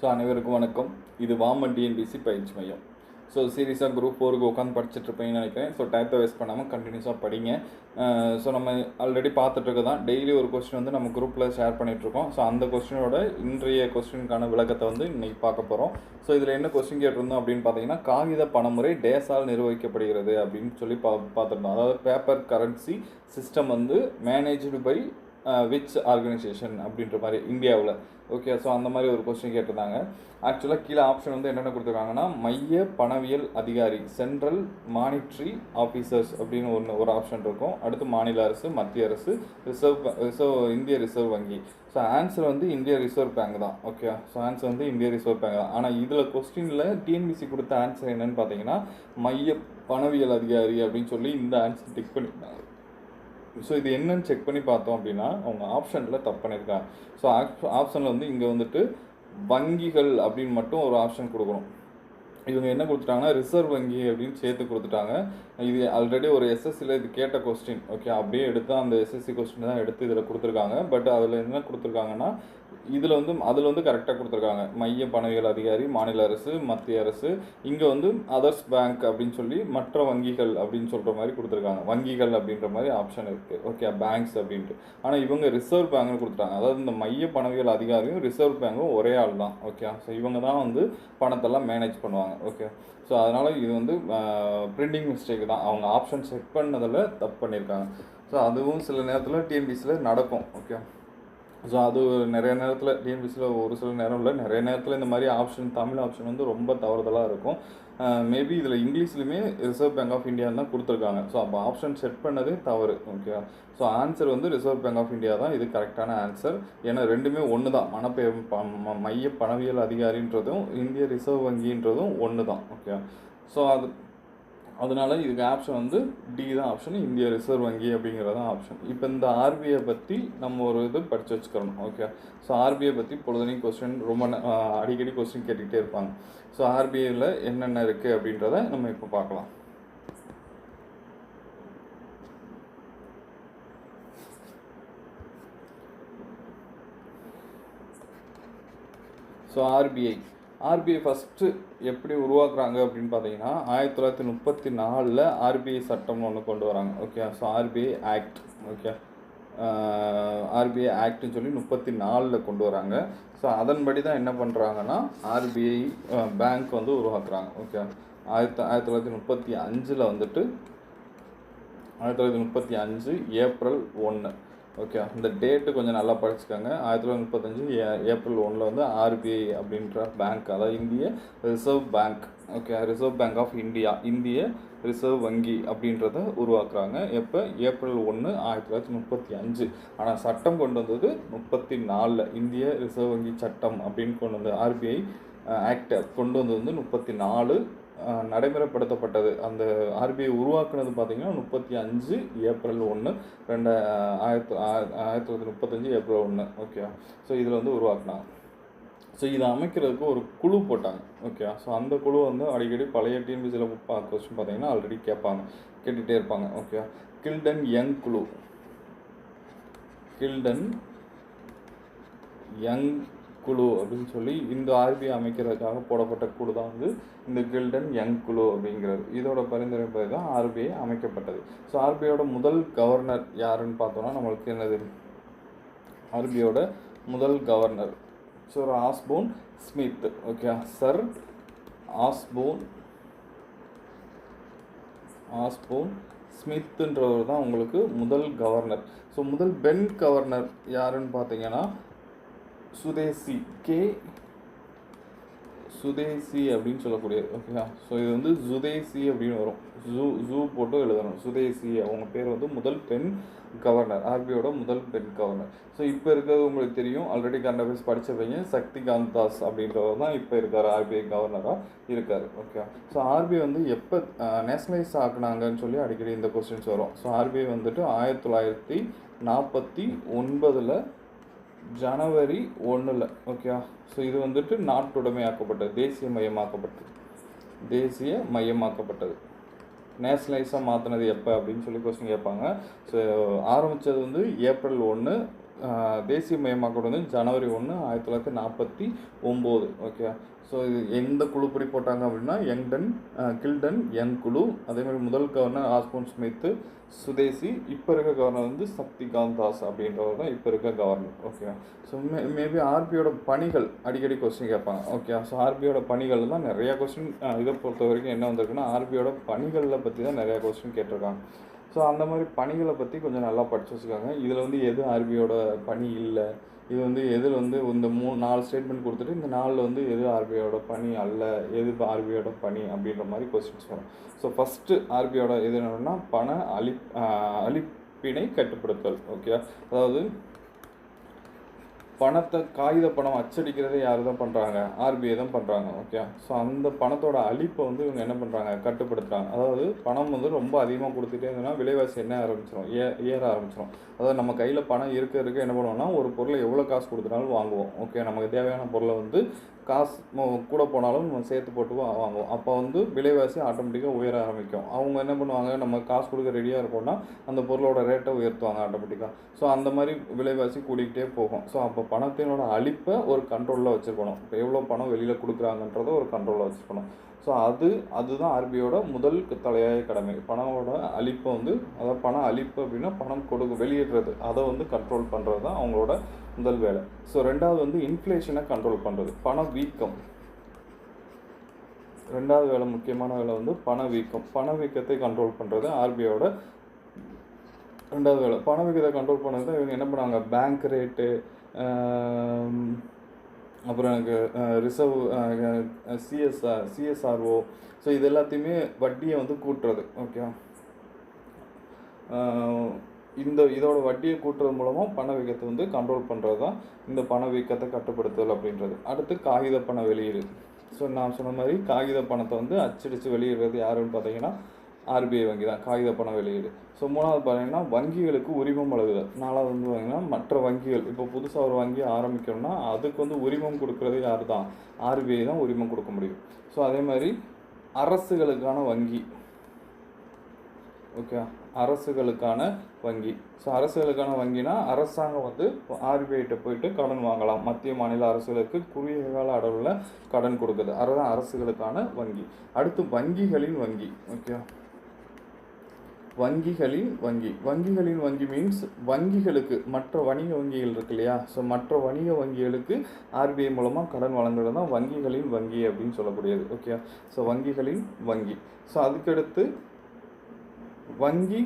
So அனைவருக்கும் வணக்கம். இது வாமன் டிஎன்பிசி பயிற்சி மையம். ஸோ சீரியஸாக குரூப் ஃபோருக்கு உட்காந்து படிச்சுட்ருப்பீங்கன்னு நினைக்கிறேன். ஸோ டைத்தை வேஸ்ட் பண்ணாமல் கண்டினியூஸாக படிங்க. ஸோ நம்ம ஆல்ரெடி பார்த்துட்டு தான் டெய்லி ஒரு கொஸ்டின் வந்து நம்ம குரூப்பில் ஷேர் பண்ணிகிட்ருக்கோம் ஸோ அந்த கொஸ்டினோட இன்றைய கொஸ்டினுக்கான விளக்கத்தை வந்து இன்றைக்கி பார்க்க போகிறோம் ஸோ இதில் என்ன கொஸ்டின் கேட்டிருந்தோம் அப்படின்னு பார்த்தீங்கன்னா காகித பணமுறை டேஸால் நிர்வகிக்கப்படுகிறது அப்படின்னு சொல்லி பா பார்த்துருந்தோம். அதாவது பேப்பர் கரன்சி சிஸ்டம் வந்து மேனேஜ்டு பை விச் ஆர்கனைசேஷன் அப்படின்ற மாதிரி இந்தியாவில். ஓகே ஸோ அந்த மாதிரி ஒரு கொஸ்டின் கேட்டிருந்தாங்க. ஆக்சுவலாக கீழே ஆப்ஷன் வந்து என்னென்ன கொடுத்துருக்காங்கன்னா மைய பணவியல் அதிகாரி சென்ட்ரல் மானிட்ரி ஆஃபீஸர்ஸ் அப்படின்னு ஒன்று ஒரு ஆப்ஷன் இருக்கும். அடுத்து மாநில அரசு மத்திய அரசு ரிசர்வ் ரிசர்வ் இந்திய ரிசர்வ் வங்கி. ஸோ ஆன்சர் வந்து இந்திய ரிசர்வ் பேங்க் தான். ஓகே ஸோ ஆன்சர் வந்து இந்திய ரிசர்வ் பேங்க் தான். ஆனால் இதில் கொஸ்டினில் டிஎன்பிசி கொடுத்த ஆன்சர் என்னன்னு பார்த்தீங்கன்னா மைய பணவியல் அதிகாரி அப்படின்னு சொல்லி இந்த ஆன்சர் டிக் பண்ணியிருந்தாங்க. ஸோ இது என்னன்னு செக் பண்ணி பார்த்தோம் அப்படின்னா அவங்க ஆப்ஷனில் தப்பு பண்ணியிருக்காங்க. ஸோ ஆப்ஷனில் வந்து இங்கே வந்துட்டு வங்கிகள் அப்படின்னு மட்டும் ஒரு ஆப்ஷன் கொடுக்கணும். இவங்க என்ன கொடுத்துட்டாங்கன்னா ரிசர்வ் வங்கி அப்படின்னு சேர்த்து கொடுத்துட்டாங்க. இது ஆல்ரெடி ஒரு எஸ்எஸ்சியில் இது கேட்ட கொஸ்டின் ஓகே அப்படியே எடுத்து அந்த எஸ்எஸ்சி கொஸ்டின் தான் எடுத்து இதில் கொடுத்துருக்காங்க. பட் அதில் என்ன கொடுத்துருக்காங்கன்னா இதில் வந்து அதில் வந்து கரெக்டாக கொடுத்துருக்காங்க. மைய பணவியல் அதிகாரி மாநில அரசு மத்திய அரசு இங்கே வந்து அதர்ஸ் பேங்க் அப்படின்னு சொல்லி மற்ற வங்கிகள் அப்படின்னு சொல்கிற மாதிரி கொடுத்துருக்காங்க. வங்கிகள் அப்படின்ற மாதிரி ஆப்ஷன் இருக்குது ஓகே பேங்க்ஸ் அப்படின்ட்டு. ஆனால் இவங்க ரிசர்வ் பேங்க்னு கொடுத்துட்டாங்க. அதாவது இந்த மைய பணவியல் அதிகாரியும் ரிசர்வ் பேங்க்கும் ஒரே ஆள் தான். ஓகே ஸோ இவங்க தான் வந்து பணத்தெல்லாம் மேனேஜ் பண்ணுவாங்க. ஓகே ஸோ அதனால் இது வந்து பிரிண்டிங் மிஸ்டேக் தான். அவங்க ஆப்ஷன் செட் பண்ணதில் தப்பு பண்ணியிருக்காங்க ஸோ அதுவும் சில நேரத்தில் டிஎன்பிசியில் நடக்கும். ஓகே ஸோ அது நிறைய நேரத்தில் டிஎன்பிசியில் ஒரு சில நேரம் இல்லை. நிறைய நேரத்தில் இந்த மாதிரி ஆப்ஷன் தமிழ் ஆப்ஷன் வந்து ரொம்ப தவறுதலாக இருக்கும். மேபி இதில் இங்கிலீஷ்லையுமே ரிசர்வ் பேங்க் ஆஃப் இந்தியா தான் கொடுத்துருக்காங்க. ஸோ அப்போ ஆப்ஷன் செட் பண்ணதே தவறு ஓகேவா ஸோ ஆன்சர் வந்து ரிசர்வ் பேங்க் ஆஃப் இந்தியா தான். இது கரெக்டான ஆன்சர் ஏன்னா ரெண்டுமே ஒன்று தான். மனப்பெ ப- மைய பணவியல் அதிகாரின்றதும் இந்திய ரிசர்வ் வங்கின்றதும் ஒன்று தான் ஓகே ஸோ அது அதனால் இதுக்கு ஆப்ஷன் வந்து டி தான் ஆப்ஷன் இந்திய ரிசர்வ் வங்கி அப்படிங்கிறது தான் ஆப்ஷன் இப்போ இந்த ஆர்பிஐ பற்றி நம்ம ஒரு இது படித்து வச்சுக்கிறோம் ஓகே ஸோ ஆர்பிஐ பற்றி பொழுதுனையும் கொஸ்டின் ரொம்ப ந- அடிக்கடி கொஸ்டின் கேட்டுக்கிட்டே இருப்பாங்க. ஸோ ஆர்பிஐயில் என்னென்ன இருக்குது அப்படின்றத நம்ம இப்போ பார்க்கலாம். ஸோ ஆர்பிஐ ஆர்பிஐ ஃபஸ்ட்டு எப்படி உருவாக்குறாங்க அப்படின்னு பார்த்தீங்கன்னா ஆயிரத்தி தொள்ளாயிரத்தி முப்பத்தி நாலில் ஆர்பிஐ சட்டம்னு ஒன்று கொண்டு வராங்க. Okay so RBI act okay RBI ஆக்ட்னு சொல்லி முப்பத்தி நாலில் கொண்டு வராங்க. ஸோ அதன்படி தான் என்ன பண்ணுறாங்கன்னா ஆர்பிஐ பேங்க் வந்து உருவாக்குறாங்க. ஓகே ஆயிரத்தி ஆயிரத்தி தொள்ளாயிரத்தி முப்பத்தி அஞ்சில் வந்துட்டு ஆயிரத்தி தொள்ளாயிரத்தி முப்பத்தி அஞ்சு ஏப்ரல் ஒன்று ஓகே இந்த டேட்டு கொஞ்சம் நல்லா படிச்சுக்கோங்க. ஆயிரத்தி தொள்ளாயிரத்தி முப்பத்தஞ்சு ஏ ஏப்ரல் ஒன்றில் வந்து ஆர்பிஐ அப்படின்ற பேங்க் அதாவது இந்திய reserve bank okay Reserve Bank of India இந்திய ரிசர்வ் வங்கி அப்படின்றத உருவாக்குறாங்க. எப்போ? ஏப்ரல் ஒன்று ஆயிரத்தி தொள்ளாயிரத்தி முப்பத்தி அஞ்சு. ஆனால் சட்டம் கொண்டு வந்தது முப்பத்தி நாலில். இந்திய ரிசர்வ் வங்கி சட்டம் அப்படின்னு கொண்டு வந்தது ஆர்பிஐ ஆக்ட் கொண்டு வந்தது வந்து முப்பத்தி நாலு நடைமுறைப்படுத்தப்பட்டது. அந்த ஆர்பிஐ உருவாக்குனது பார்த்தீங்கன்னா முப்பத்தி அஞ்சு ஏப்ரல் ஒன்று ரெண்டு ஆயிரத்தி ஆயிரத்தி ஆயிரத்தி தொள்ளாயிரத்தி முப்பத்தஞ்சு ஏப்ரல் ஒன்று ஓகே ஸோ இதில் வந்து உருவாக்குனாங்க. ஸோ இதை அமைக்கிறதுக்கு ஒரு குழு போட்டாங்க ஓகே ஸோ அந்த குழு வந்து அடிக்கடி பழைய டிஎன்பிசியில் கொஸ்டின் பார்த்தீங்கன்னா ஆல்ரெடி கேட்பாங்க கேட்டுகிட்டே இருப்பாங்க ஓகே கில்டன் யங் குழு. கில்டன் யங் குழு அப்படின்னு சொல்லி இந்த ஆர்பிஐ அமைக்கிறதுக்காக போடப்பட்ட குழு தான் வந்து இந்த கில்டன் யங் குழு அப்படிங்கிறது. இதோட பரிந்துரை தான் ஆர்பிஐ அமைக்கப்பட்டது. ஸோ ஆர்பிஐயோட முதல் கவர்னர் யாருன்னு பார்த்தோம்னா நம்மளுக்கு என்னது ஆர்பிஐயோட முதல் governor sir Osborne Smith okay sir Osborne Osborne ஸ்மித்துன்றவர் தான் உங்களுக்கு முதல் கவர்னர் ஸோ முதல் பென் கவர்னர் யாருன்னு பார்த்தீங்கன்னா சுதேசி கே. சுதேசி அப்படின்னு சொல்லக்கூடிய ஓகேவா ஸோ இது வந்து சுதேசி அப்படின்னு வரும். ஜூ ஜூ போட்டு எழுதணும். சுதேசி அவங்க பேர் வந்து முதல் பெண் கவர்னர் ஆர்பிஐயோட முதல் பெண் கவர்னர் ஸோ இப்போ இருக்கிறது உங்களுக்கு தெரியும். ஆல்ரெடி கரண்ட் அஃபேர்ஸ் படித்தவங்க சக்திகாந்த் தாஸ் அப்படின்றவர் தான் இப்போ இருக்கார் ஆர்பிஐ கவர்னராக இருக்கார். ஓகே ஸோ ஆர்பிஐ வந்து எப்போ நேஷனலைஸ் ஆக்குனாங்கன்னு சொல்லி அடிக்கடி இந்த கொஸ்டின்ஸ் வரும். ஸோ ஆர்பிஐ வந்துட்டு ஆயிரத்தி தொள்ளாயிரத்தி நாற்பத்தி ஒன்பதில் ஜனவரி ஒன்றில் ஓகேவா ஸோ இது வந்துட்டு நாட்டுடைமையாக்கப்பட்டது தேசிய மயமாக்கப்பட்டது. தேசிய மையமாக்கப்பட்டது. நேஷனலைஸாக மாற்றினது எப்போ அப்படின்னு சொல்லி கொஸ்டின் கேட்பாங்க. ஸோ ஆரம்பித்தது வந்து ஏப்ரல் ஒன்று தேசியமயமாக்கப்பட்டது வந்து ஜனவரி ஒன்று ஆயிரத்தி தொள்ளாயிரத்தி நாற்பத்தி ஒம்பது ஓகே ஸோ இது எந்த குழு குழுப்படி போட்டாங்க அப்படின்னா யங்டன் கில்டன் யங் குழு அதேமாதிரி முதல் கவர்னர் ஆஸ்போன் ஸ்மித்து சுதேசி இப்போ இருக்க கவர்னர் வந்து சக்திகாந்த் தாஸ் அப்படின்றவர் தான் இப்போ இருக்க governor okay so may maybe ஆர்பியோட பணிகள் அடிக்கடி கொஸ்டின் கேட்பாங்க ஓகே ஸோ ஆர்பியோட பணிகள் தான் நிறையா கொஸ்டின் இதை பொறுத்த வரைக்கும் என்ன வந்திருக்குன்னா ஆர்பியோட பணிகளை பற்றி தான் நிறையா கொஸ்டின் கேட்டிருக்காங்க. ஸோ அந்த மாதிரி பணிகளை பற்றி கொஞ்சம் நல்லா படித்து வச்சுக்காங்க. இதில் வந்து எது ஆர்பியோட பணி இல்லை? இது வந்து எதில் வந்து இந்த மூணு நாலு ஸ்டேட்மெண்ட் கொடுத்துட்டு இந்த நாலில் வந்து எது ஆர்பிஐயோட பணி அல்ல? எது ஆர்பிஐயோட பணி அப்படின்ற மாதிரி கொஸ்டின்ஸ் வரும். ஸோ ஃபஸ்ட்டு ஆர்பிஐயோட எது என்னன்னா பண அழி அழிப்பினை கட்டுப்படுத்தல். ஓகே அதாவது பணத்தை காகித பணம் அச்சடிக்கிறதை யார் தான் பண்ணுறாங்க ஆர்பிஐ தான் பண்ணுறாங்க ஓகே ஸோ அந்த பணத்தோட அழிப்பை வந்து இவங்க என்ன பண்ணுறாங்க கட்டுப்படுத்துகிறாங்க அதாவது பணம் வந்து ரொம்ப அதிகமாக கொடுத்துட்டே இருந்ததுன்னா விலைவாசி என்ன ஆரம்பிச்சிடும் ஏ ஏற ஆரம்பிச்சிடும் அதாவது நம்ம கையில் பணம் இருக்க இருக்க என்ன பண்ணுவோம்னா ஒரு பொருளை எவ்வளோ காசு கொடுத்துனாலும் வாங்குவோம் ஓகே நமக்கு தேவையான பொருளை வந்து காசு கூட போனாலும் நம்ம சேர்த்து போட்டு வாங்குவோம். அப்போ வந்து விலைவாசி ஆட்டோமேட்டிக்காக உயர ஆரம்பிக்கும். அவங்க என்ன பண்ணுவாங்க நம்ம காசு கொடுக்க ரெடியாக இருக்கோம்னா அந்த பொருளோட ரேட்டை உயர்த்துவாங்க ஆட்டோமேட்டிக்காக ஸோ அந்த மாதிரி விலைவாசி கூடிக்கிட்டே போகும். ஸோ அப்போ பணத்தினோட அழிப்பை ஒரு கண்ட்ரோலில் வச்சுருக்கணும். இப்போ எவ்வளோ பணம் வெளியில் கொடுக்குறாங்கன்றத ஒரு கண்ட்ரோலில் வச்சுருக்கணும். ஸோ அது அதுதான் ஆர்பிஐயோட முதல் தலையாய கடமை. பணமோட அழிப்பை வந்து அதாவது பணம் அழிப்பு அப்படின்னா பணம் கொடுக்க வெளியிடுறது அதை வந்து கண்ட்ரோல் பண்ணுறது தான் அவங்களோட முதல் வேலை. ஸோ ரெண்டாவது வந்து இன்ஃப்ளேஷனை கண்ட்ரோல் பண்ணுறது பண வீக்கம். ரெண்டாவது வேலை முக்கியமான வேலை வந்து பண வீக்கம். பண வீக்கத்தை கண்ட்ரோல் பண்ணுறது ஆர்பிஐயோட ரெண்டாவது வேலை. பண வீக்கத்தை கண்ட்ரோல் பண்ணது தான் இவங்க என்ன பண்ணாங்க பேங்க் ரேட்டு அப்புறம் எனக்கு ரிசர்வ் சிஎஸ்ஆர் சிஎஸ்ஆர்ஓ. ஸோ இது எல்லாத்தையுமே வட்டியை வந்து கூட்டுறது ஓகே இந்த இதோட வட்டியை கூட்டுறது மூலமாக பணவீக்கத்தை வந்து கண்ட்ரோல் பண்ணுறது தான் இந்த பணவீக்கத்தை கட்டுப்படுத்துதல் அப்படின்றது. அடுத்து காகித பண வெளியீடு. ஸோ நான் சொன்ன மாதிரி காகித பணத்தை வந்து அச்சடித்து வெளியிடுறது யாருன்னு பார்த்தீங்கன்னா ஆர்பிஐ வங்கி தான் காகித பண வெளியீடு. ஸோ மூணாவது பார்த்தீங்கன்னா வங்கிகளுக்கு உரிமம் வழங்குதல். நாலாவது வந்து பார்த்தீங்கன்னா மற்ற வங்கிகள். இப்போ புதுசாக ஒரு வங்கி ஆரம்பிக்கணும்னா அதுக்கு வந்து உரிமம் கொடுக்குறது யார் தான் ஆர்பிஐ தான் உரிமம் கொடுக்க முடியும். ஸோ அதே மாதிரி அரசுகளுக்கான வங்கி. ஓகே அரசுகளுக்கான வங்கி. ஸோ அரசுகளுக்கான வங்கினா அரசாங்கம் வந்து ஆர்பிஐட்ட போயிட்டு கடன் வாங்கலாம். மத்திய மாநில அரசுகளுக்கு குறுகிய கால அளவில் கடன் கொடுக்குது. அதுதான் அரசுகளுக்கான வங்கி. அடுத்து வங்கிகளின் வங்கி. ஓகே வங்கிகளின் வங்கி. வங்கிகளின் வங்கி மீன்ஸ் வங்கிகளுக்கு மற்ற வணிக வங்கிகள் இருக்கு இல்லையா? ஸோ மற்ற வணிக வங்கிகளுக்கு ஆர்பிஐ மூலமாக கடன் வழங்குறது தான் வங்கிகளின் வங்கி அப்படின்னு சொல்லக்கூடியது. ஓகே ஸோ வங்கிகளின் வங்கி. ஸோ அதுக்கடுத்து வங்கி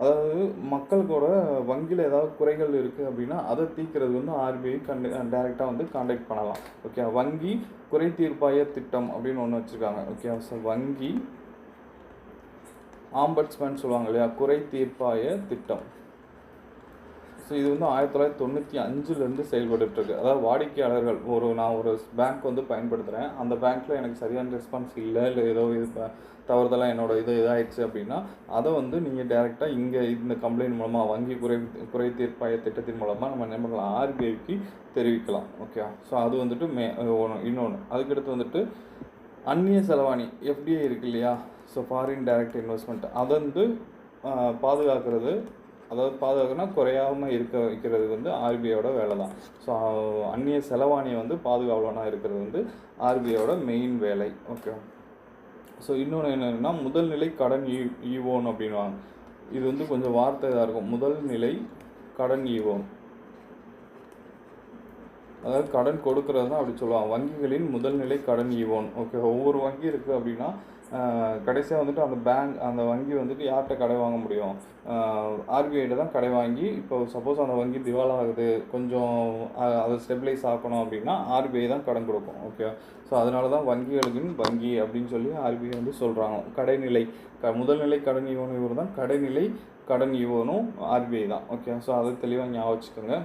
அதாவது மக்களுக்கோட வங்கியில் ஏதாவது குறைகள் இருக்குது அப்படின்னா அதை தீர்க்கிறது வந்து ஆர்பிஐ கண்டு டைரெக்டாக வந்து காண்டாக்ட் பண்ணலாம். ஓகே வங்கி குறை தீர்ப்பாய திட்டம் அப்படின்னு ஒன்று வச்சுருக்காங்க. ஓகே ஸோ வங்கி ஆம்பட்ஸ்மேன் சொல்லுவாங்க இல்லையா? குறை தீர்ப்பாய திட்டம். ஸோ இது வந்து ஆயிரத்தி தொள்ளாயிரத்தி தொண்ணூற்றி அஞ்சுலேருந்து செயல்பட்டுருக்கு அதாவது வாடிக்கையாளர்கள் ஒரு நான் ஒரு பேங்க் வந்து பயன்படுத்துகிறேன் அந்த பேங்க்கில் எனக்கு சரியான ரெஸ்பான்ஸ் இல்லை இல்லை ஏதோ இது தவறுதலாக என்னோட இது இதாகிடுச்சு அப்படின்னா அதை வந்து நீங்கள் டேரெக்டாக இங்கே இந்த கம்ப்ளைண்ட் மூலமாக வங்கி குறை குறை தீர்ப்பாய திட்டத்தின் மூலமாக நம்ம என்ன பண்ணலாம்? ஆர்பிஐக்கு தெரிவிக்கலாம். ஓகே ஸோ அது வந்துட்டு மே ஒன்று இன்னொன்று அதுக்கடுத்து வந்துட்டு அந்நிய செலவாணி எஃப்டிஐ இருக்கு இல்லையா? ஸோ ஃபாரின் டைரக்ட் இன்வெஸ்ட்மெண்ட் அதை வந்து பாதுகாக்கிறது அதாவது பாதுகாக்கணும்னா குறையாமல் இருக்க வைக்கிறது வந்து ஆர்பிஐயோட வேலை தான் ஸோ அந்நிய செலவாணியை வந்து பாதுகாவலனாக இருக்கிறது வந்து ஆர்பிஐயோட மெயின் வேலை. ஓகே ஸோ இன்னொன்று என்னென்னா முதல்நிலை கடன் ஈ ஈவோன் அப்படின்வாங்க இது வந்து கொஞ்சம் வார்த்தை இதாக இருக்கும். முதல் நிலை கடன் ஈவோன் அதாவது கடன் கொடுக்கறது தான் அப்படி சொல்லுவாங்க. வங்கிகளின் முதல்நிலை கடன் ஈவோன். ஓகே ஒவ்வொரு வங்கி இருக்குது அப்படின்னா கடைசியாக வந்துட்டு அந்த பேங்க் அந்த வங்கி வந்துட்டு யார்கிட்ட கடை வாங்க முடியும்? ஆர்பிஐட்ட தான் கடை வாங்கி இப்போ சப்போஸ் அந்த வங்கி திவாலாகுது கொஞ்சம் அதை ஸ்டெபிலைஸ் ஆக்கணும் அப்படின்னா ஆர்பிஐ தான் கடன் கொடுக்கும். ஓகே ஸோ அதனால தான் வங்கிகளின் வங்கி அப்படின்னு சொல்லி ஆர்பிஐ வந்து சொல்கிறாங்க கடைநிலை க முதல்நிலை கடன் ஈவனும் இவர் தான் கடைநிலை கடன் ஈவனும் ஆர்பிஐ தான். ஓகே ஸோ அதை தெளிவாக ஞாபகம் வச்சுக்கோங்க.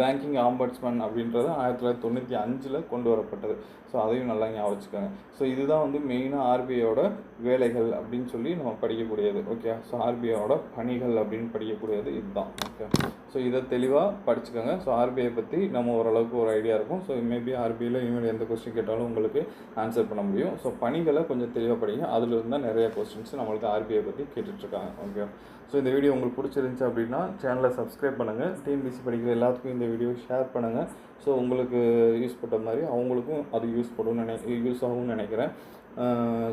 பேங்கிங் ஆம்பட்ஸ்மேன் அப்படின்றது ஆயிரத்தி தொள்ளாயிரத்தி தொண்ணூற்றி அஞ்சில் கொண்டு வரப்பட்டது. ஸோ அதையும் நல்லா ஞாபகம் வச்சுக்கோங்க. ஸோ இதுதான் வந்து மெயினாக ஆர்பிஐயோட வேலைகள் அப்படின்னு சொல்லி நம்ம படிக்கக்கூடியது. ஓகே ஸோ ஆர்பிஐயோட பணிகள் அப்படின்னு படிக்கக்கூடியது இதுதான். ஓகே ஸோ இதை தெளிவாக படிச்சுக்கோங்க. ஸோ ஆர்பிஐ பற்றி நம்ம ஓரளவுக்கு ஒரு ஐடியா இருக்கும். ஸோ மேபி ஆர்பிஐயில் இனிமேல் எந்த கொஸ்டின் கேட்டாலும் உங்களுக்கு ஆன்சர் பண்ண முடியும். ஸோ பணிகளை கொஞ்சம் தெளிவாக படிங்க. அதில் இருந்தால் நிறைய கொஸ்டின்ஸ் நம்மளுக்கு ஆர்பிஐ பற்றி கேட்டுட்ருக்காங்க ஓகே ஸோ இந்த வீடியோ உங்களுக்கு பிடிச்சிருந்துச்சு அப்படின்னா சேனலை சப்ஸ்கிரைப் பண்ணுங்கள் டிஎன்பிசி படிக்கிற எல்லாத்துக்கும் இந்த வீடியோ ஷேர் பண்ணுங்கள் ஸோ உங்களுக்கு யூஸ் பட்ட மாதிரி அவங்களுக்கும் அது யூஸ் படும் நினை யூஸ் ஆகும்னு நினைக்கிறேன்.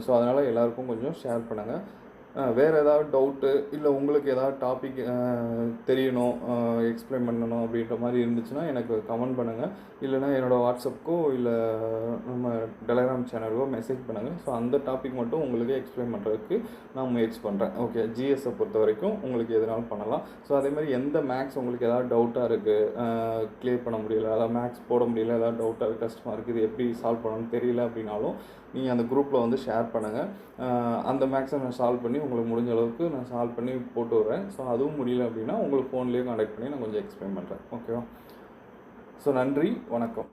ஸோ அதனால் எல்லாருக்கும் கொஞ்சம் ஷேர் பண்ணுங்கள் வேறு ஏதாவது டவுட்டு இல்லை உங்களுக்கு ஏதாவது டாபிக் தெரியணும் எக்ஸ்பிளைன் பண்ணணும் அப்படின்ற மாதிரி இருந்துச்சுன்னா எனக்கு கமெண்ட் பண்ணுங்கள் இல்லைனா என்னோடய வாட்ஸ்அப்புக்கோ இல்லை நம்ம டெலகிராம் சேனலுக்கோ மெசேஜ் பண்ணுங்கள் ஸோ அந்த டாபிக் மட்டும் உங்களுக்கு எக்ஸ்பிளைன் பண்ணுறதுக்கு நான் முயற்சி பண்ணுறேன் ஓகே ஜிஎஸ்ஸை பொறுத்த வரைக்கும் உங்களுக்கு எதுனாலும் பண்ணலாம். ஸோ அதே மாதிரி எந்த மேக்ஸ் உங்களுக்கு ஏதாவது டவுட்டாக இருக்குது கிளியர் பண்ண முடியல அதாவது மேக்ஸ் போட முடியல ஏதாவது டவுட்டாக இருக்குது கஷ்டமாக இருக்குது எப்படி சால்வ் பண்ணணும்னு தெரியல அப்படின்னாலும் நீங்கள் அந்த குரூப்பில் வந்து ஷேர் பண்ணுங்கள் அந்த மேக்ஸை நான் சால்வ் பண்ணி உங்களுக்கு முடிஞ்ச அளவுக்கு நான் சால்வ் பண்ணி போட்டு விட்றேன். ஸோ அதுவும் முடியல அப்படின்னா உங்களுக்கு ஃபோன்லேயே காண்டாக்ட் பண்ணி நான் கொஞ்சம் எக்ஸ்பிளைன் பண்ணுறேன் ஓகேவா ஸோ நன்றி. வணக்கம்.